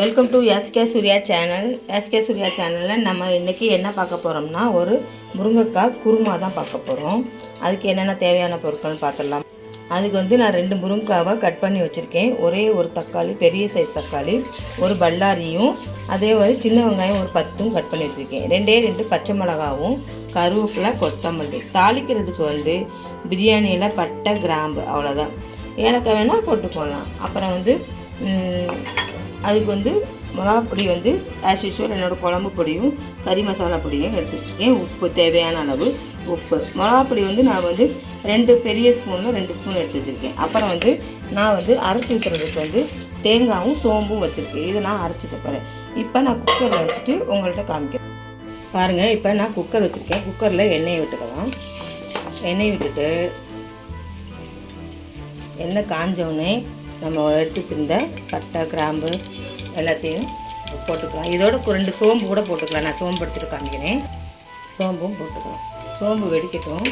Welcome to SK Surya channel SK Surya சேனலில் நம்ம இன்றைக்கி என்ன பார்க்க போகிறோம்னா ஒரு முருங்கைக்காய் குருமா தான் பார்க்க போகிறோம் அதுக்கு என்னென்ன தேவையான பொருட்கள் பார்த்துடலாம். அதுக்கு வந்து நான் ரெண்டு முருங்கைக்காவை கட் பண்ணி வச்சுருக்கேன். ஒரே ஒரு தக்காளி பெரிய சைஸ் தக்காளி ஒரு பல்லாரியும் அதே மாதிரி சின்ன வெங்காயம் ஒரு பத்தும் கட் பண்ணி வச்சுருக்கேன். ரெண்டே ரெண்டு பச்சை மிளகாவும் கருவேப்பிலை கொத்தமல்லி. தாளிக்கிறதுக்கு வந்து பிரியாணியில் பட்டை கிராம்பு அவ்வளோதான் ஏலக்காய் வேணால் போட்டுக்கொள்ளலாம் அப்புறம் வந்து அதுக்கு வந்து மிளகாப்பொடி வந்து ஆஸ் யூஸ்வல் என்னோடய குழம்பு பொடியும் கறி மசாலா பொடியும் எடுத்து வச்சுருக்கேன் உப்பு தேவையான அளவு உப்பு. மிளகாப்பொடி வந்து நான் வந்து ரெண்டு பெரிய ஸ்பூனில் ரெண்டு ஸ்பூன் எடுத்து வச்சுருக்கேன். அப்புறம் வந்து நான் வந்து அரைச்சி ஊற்றுறதுக்கு வந்து தேங்காயும் சோம்பும் வச்சுருக்கேன். இது நான் அரைச்சி போகிறேன் இப்போ நான் குக்கரில் வச்சுட்டு உங்கள்கிட்ட காமிக்கிறேன். பாருங்கள் இப்போ நான் குக்கர் வச்சுருக்கேன். குக்கரில் எண்ணெயை விட்டுக்கலாம். எண்ணெய் விட்டுட்டு எண்ணெய் காஞ்சோடனே நம்ம எடுத்து வச்சுருந்த பட்டை கிராம்பு எல்லாத்தையும் போட்டுக்கலாம். இதோட ஒரு ரெண்டு சோம்பு கூட போட்டுக்கலாம். நான் சோம்பு எடுத்துகிட்டு காமிக்கிறேன். சோம்பும் போட்டுக்கலாம். சோம்பு வெடிக்கட்டும்.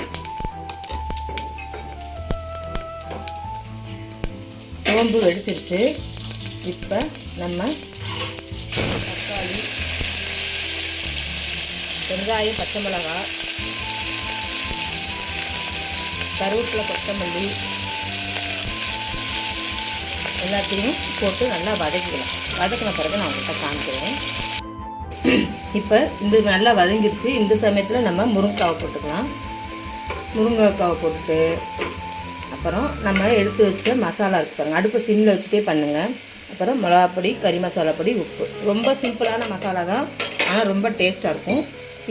சோம்பு வெடிச்சிருச்சு. இப்போ நம்ம தக்காளி வெங்காயம் பச்சை மிளகாய் கருவேப்பிலை கொத்தமல்லி எல்லாத்தையும் போட்டு நல்லா வதக்கிக்கலாம். வதக்கின பிறகு நான் உங்கள்கிட்ட காமிக்கிறேன். இப்போ இந்த நல்லா வதங்கிருச்சு. இந்த சமயத்தில் நம்ம முருங்கைக்காவை போட்டுக்கலாம். முருங்கைக்காவை போட்டுட்டு அப்புறம் நம்ம எடுத்து வச்ச மசாலா இருக்கு பாருங்க. அடுப்பு சிம்மில் வச்சுட்டே பண்ணுங்கள் அப்புறம் மிளகாப்பொடி கறி மசாலா பொடி உப்பு. ரொம்ப சிம்பிளான மசாலா தான். ஆனால் ரொம்ப டேஸ்ட்டாக இருக்கும்.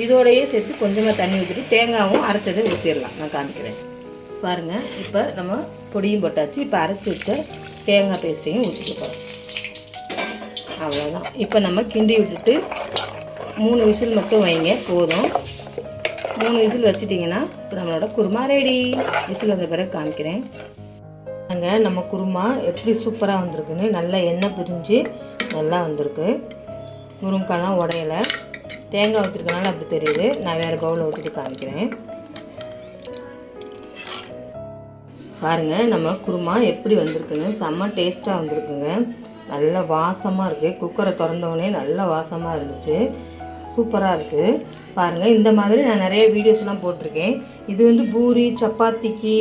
இதோடையே சேர்த்து கொஞ்சமாக தண்ணி ஊற்றிட்டு தேங்காயும் அரைச்சதை ஊற்றிடலாம் நான் காமிக்கிறேன். பாருங்கள் இப்போ நம்ம பொடியும் போட்டாச்சு. இப்போ அரைச்சி வச்ச தேங்காய் பேஸ்ட்டையும் ஊற்றிக்கலாம் அவ்வளோதான் இப்போ நம்ம கிண்டி விட்டுட்டு மூணு விசில் மட்டும் வைங்க போதும். மூணு விசில் வச்சிட்டிங்கன்னா இப்போ நம்மளோட குருமா ரெடி விசில் வந்த பிறகு காமிக்கிறேன். அங்கே நம்ம குருமா எப்படி சூப்பராக வந்திருக்குன்னு. நல்லா எண்ணெய் பிரிஞ்சு நல்லா வந்திருக்கு. முருங்காலாம் உடையலை. தேங்காய் ஊற்றிருக்கனால அப்படி தெரியுது. நான் வேறு பவுலில் ஊற்றிட்டு காமிக்கிறேன். பாருங்கள் நம்ம குருமா எப்படி வந்திருக்குன்னு செம்ம டேஸ்ட்டாக வந்திருக்குங்க. நல்ல வாசமாக இருக்குது குக்கரை திறந்தவுடனே நல்ல வாசமாக இருந்துச்சு. சூப்பராக இருக்குது பாருங்கள் இந்த மாதிரி நான் நிறைய வீடியோஸ்லாம் போட்டிருக்கேன். இது வந்து பூரி சப்பாத்திக்கு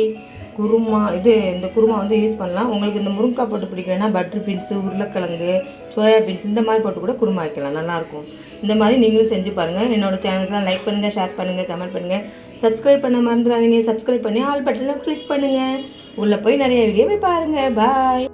குருமா இது இந்த குருமா வந்து யூஸ் பண்ணலாம். உங்களுக்கு இந்த முருங்கைக்காய் போட்டு பிடிக்கலன்னா பட்டர் பீன்ஸு உருளைக்கிழங்கு சோயா பீன்ஸ் இந்த மாதிரி போட்டு கூட குருமா வைக்கலாம். நல்லாயிருக்கும் இந்த மாதிரி நீங்களும் செஞ்சு பாருங்கள் என்னோடய சேனல்ஸ்லாம் லைக் பண்ணுங்கள் ஷேர் பண்ணுங்கள் கமெண்ட் பண்ணுங்கள் சப்ஸ்கிரைப் பண்ண மறந்துடாதீங்க. சப்ஸ்கிரைப் பண்ணி ஆல் பட்டனில் கிளிக் பண்ணுங்கள் உள்ளே போய் நிறைய வீடியோ போய் பாருங்கள் பாய்